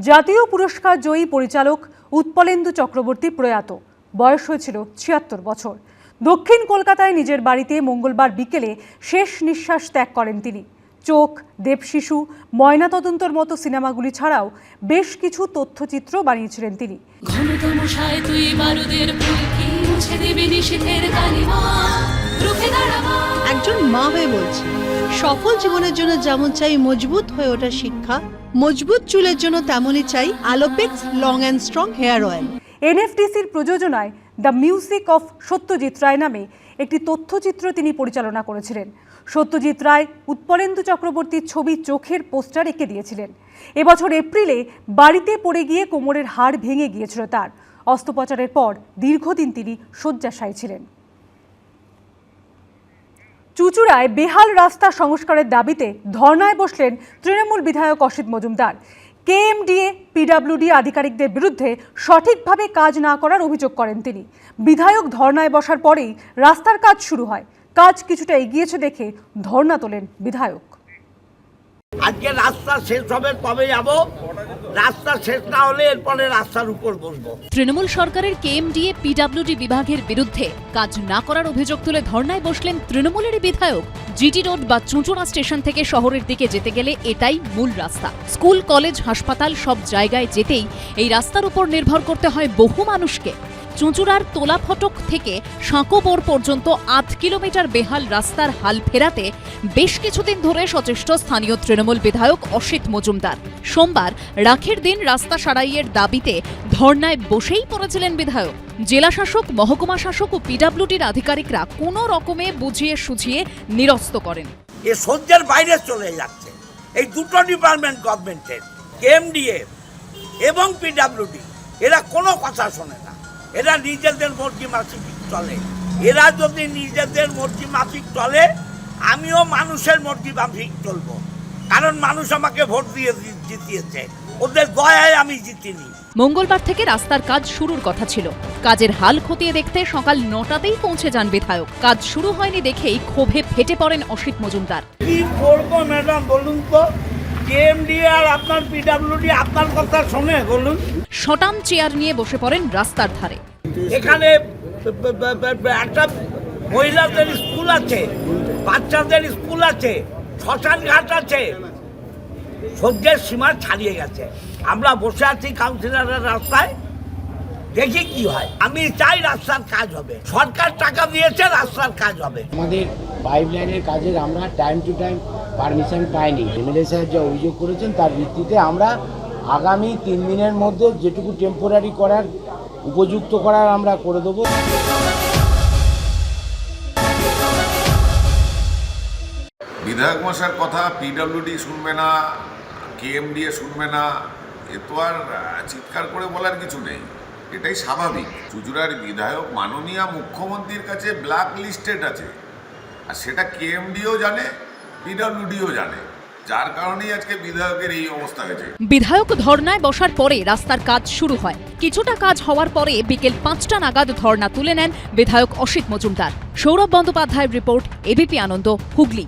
জাতীয় পুরস্কার জয়ী পরিচালক উৎপলেন্দু চক্রবর্তী প্রয়াত। বয়স হয়েছিল ছিয়াত্তর বছর। দক্ষিণ কলকাতায় নিজের বাড়িতে মঙ্গলবার বিকেলে শেষ নিঃশ্বাস ত্যাগ করেন তিনি। চোখ, দেবশিশু, ময়নাতদন্তর মতো সিনেমাগুলি ছাড়াও বেশ কিছু তথ্যচিত্র বানিয়েছিলেন তিনি। তুই বারুদের মুছে নিষেধের কালিমা? একজন মা হয়ে বলছি, সফল জীবনের জন্য যেমন চাই মজবুত হয়ে ওঠা শিক্ষা, মজবুত চুলের জন্য তেমনই চাই Alopex long and strong hair oil. এনএফটিসির প্রযোজনায় the music of Satyajit Ray নামে একটি তথ্যচিত্র তিনি পরিচালনা করেছিলেন। সত্যজিৎ রায় উৎপলেন্দু চক্রবর্তীর ছবি চোখের পোস্টার এঁকে দিয়েছিলেন। এবছর এপ্রিলে বাড়িতে পড়ে গিয়ে কোমরের হাড় ভেঙে গিয়েছিল তার। অস্ত্রোপচারের পর দীর্ঘদিন তিনি শয্যাশায়ী ছিলেন। চুচুড়ায় বেহাল রাস্তা সংস্কারের দাবিতে ধর্নায় বসলেন তৃণমূল বিধায়ক অসিত মজুমদার। কেএমডিএ, পিডাব্লিউডি আধিকারিকদের বিরুদ্ধে সঠিকভাবে কাজ না করার অভিযোগ করেন তিনি। বিধায়ক ধর্নায় বসার পরেই রাস্তার কাজ শুরু হয়। কাজ কিছুটা এগিয়েছে দেখে ধর্না তোলেন বিধায়ক। আজকে রাস্তা শেষ হবে, তবে যাব। রাস্তা শেষ না হলে এরপরে রাস্তার উপর বসবো। তৃণমূল সরকারের কেএমডিএ পিডাব্লিউডি বিভাগের বিরুদ্ধে কাজ না করার অভিযোগ তুলে ধর্নায় বসলেন তৃণমূলেরই বিধায়ক। জিটি রোড বা চুঁচুড়া স্টেশন থেকে শহরের দিকে যেতে গেলে এটাই মূল রাস্তা। স্কুল, কলেজ, হাসপাতাল সব জায়গায় যেতেই এই রাস্তার উপর নির্ভর করতে হয় বহু মানুষকে। চুঁচুড়ার তোলা ফটক থেকে সাঁকোবর পর্যন্ত আধ কিলোমিটার বেহাল রাস্তার হাল ফেরাতে বেশ কিছুদিন ধরে সচেষ্ট স্থানীয় তৃণমূল বিধায়ক অসিত মজুমদার। সোমবার রাখের দিন রাস্তা সারাইয়ের দাবিতে ধর্নায় বসেই পড়েছিলেন বিধায়ক। জেলা শাসক, মহকুমা শাসক ও পিডাব্লিউডির আধিকারিকরা কোনো রকমে বুঝিয়ে সুঝিয়ে নিরস্ত করেন। এ সহ্যের বাইরে চলে যাচ্ছে। এই দুটো ডিপার্টমেন্ট গভর্নমেন্টের কেএমডিএ এবং পিডাব্লিউডি, এরা কোনো কথা শোনে না। এরা নিজেদের মর্জি মাফিক চলে। এরা যদি নিজেদের মর্জি মাফিক চলে আমিও মানুষের মর্জি মাফিক চলবো। কারণ মানুষ আমাকে ভোট দিয়ে জিতিয়েছে। ওদের দয়ায় আমি জিতিনি। মঙ্গলবার থেকে রাস্তার কাজ শুরুর কথা ছিল। কাজের হাল খতিয়ে দেখতে সকাল নটাতেই পৌঁছে যান বিধায়ক। কাজ শুরু হয়নি দেখেই ক্ষোভে ফেটে পড়েন অসিত মজুমদার। কি করব ম্যাডাম বলুন তো? কেএমডি আর আপনার পিডাব্লিউডি আপনার কথা শোনে বলুন। শটান চেয়ার নিয়ে বসে পড়েন রাস্তার ধারে। এখানে একটা মহিলাদের স্কুল আছে, বাচ্চাদের স্কুল আছে শ্মশান ঘাট আছে। সহ্যের সীমা ছাড়িয়ে গেছে। আমরা বসে আছি কাউন্সিলরের রাস্তায়, দেখি কি হয়। আমি চাই রাস্তার কাজ হবে। সরকার টাকা দিয়েছে, রাস্তার কাজ হবে। আমাদের পাইপ লাইনের কাজের আমরা টাইম টু টাইম পারমিশন পাইনি। এমএলএ সাহেব যা অভিযোগ করেছেন, তার ভিত্তিতে আমরা আগামী তিন দিনের মধ্যে যেটুকু টেম্পোরারি করার উপযুক্ত করার আমরা করে দেবো। বিধায়ক মশার কথা পিডব্লিউডি শুনবে না কেএমডিএ শুনবে না এ তো আর চিৎকার করে বলার কিছু নেই। এটাই স্বাভাবিক। চুচুড়ার বিধায়ক মাননীয় মুখ্যমন্ত্রীর কাছে ব্ল্যাক লিস্টেড আছে। আর সেটা কেএমডিও জানে পিডব্লিউডিও জানে। যার কারণেই আজকে বিধায়কের এই অবস্থা হয়েছে। বিধায়ক ধর্নায় বসার পরে রাস্তার কাজ শুরু হয়। কিছুটা কাজ হওয়ার পরে বিকেল পাঁচটা নাগাদ ধর্না তুলে নেন বিধায়ক অসিত মজুমদার। সৌরভ বন্দ্যোপাধ্যায়ের রিপোর্ট এবিপি আনন্দ, হুগলি।